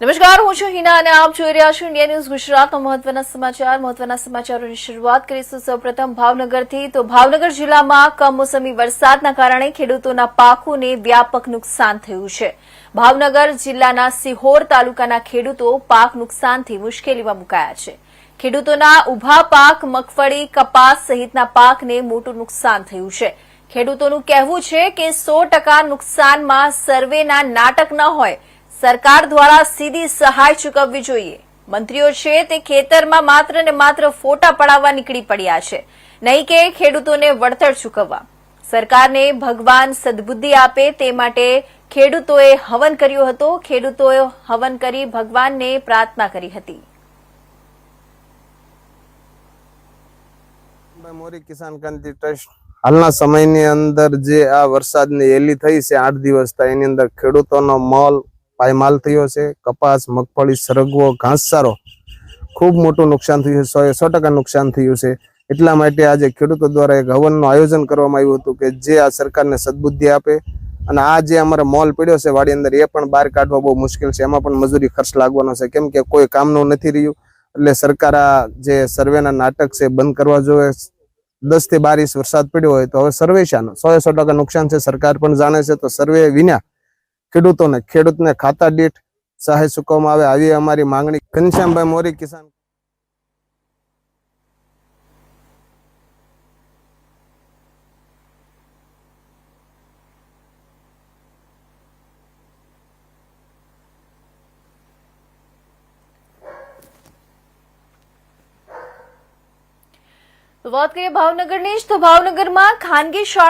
નમસ્કાર, હું છું હિના અને આપ જોઈ રહ્યા છો ઇન્ડિયા ન્યૂઝ ગુજરાતના મહત્વના સમાચાર. મહત્વના સમાચારોની શરૂઆત કરીશું. સૌપ્રથમ ભાવનગરથી. તો ભાવનગર જિલ્લામાં કમોસમી વરસાદના કારણે ખેડૂતોના પાકોને વ્યાપક નુકસાન થયું છે. ભાવનગર જિલ્લાના સિહોર તાલુકાના ખેડૂતો પાક નુકસાનથી મુશ્કેલીમાં મુકાયા છે. ખેડૂતોના ઊભા પાક, મગફળી, કપાસ સહિતના પાકને મોટું નુકસાન થયું છે. ખેડૂતોનું કહેવું છે કે સો ટકા નુકસાનમાં સર્વેના નાટક ન હોય સરકાર દ્વારા સીધી સહાય ચૂકવવી જોઈએ. મંત્રીઓ છે, તે ખેતરમાં માત્ર ને માત્ર ફોટા પડાવવા નીકળી પડ્યા છે. નહીં કે ખેડૂતોને વળતર ચૂકવવા. સરકારને ભગવાન સદબુદ્ધિ આપે તે માટે ખેડૂતોએ હવન કર્યો હતો. ખેડૂતોએ હવન કરી ભગવાનને પ્રાર્થના કરી હતી. મોરી કિસાન ક્રાંતિ ટ્રસ્ટ હાલના સમયની અંદર જે આ વરસાદની એલી થઈ છે, આઠ દિવસ એની અંદર ખેડૂતોનો મોલ પાયમાલ થયો છે, કપાસ, મગફળી, સરગવો, ઘાસચારો. ખૂબ મોટું નુકસાન થયું છે, સો ટકા નુકસાન થયું છે. એટલા માટે આજે ખેડૂતો દ્વારા એક હવનનું આયોજન કરવામાં આવ્યું હતું કે જે આ સરકારને સદબુદ્ધિ આપે અને આ જે અમારો મોલ પડ્યો છે વાડી અંદર, એ પણ બહાર કાઢવા બહુ મુશ્કેલ છે. એમાં પણ મજૂરી ખર્ચ લાગવાનો છે. કેમ કે કોઈ કામનું નથી રહ્યું, એટલે સરકાર આ જે સર્વેના નાટક છે બંધ કરવા જોઈએ. દસથી બાર ઇંચ વરસાદ પડ્યો હોય તો હવે સર્વે શાનો સો સો ટકા નુકસાન છે, સરકાર પણ જાણે છે. તો સર્વે વિના ખેડૂતોને ખેડૂતને ખાતા દીઠ સહાય ચૂકવવામાં આવે આવી અમારી માંગણી. ઘનશ્યામભાઈ મોરી, કિસાન તો વાત કરીએ ભાવનગરની જ. તો ભાવનગરમાં ખાનગી શાળા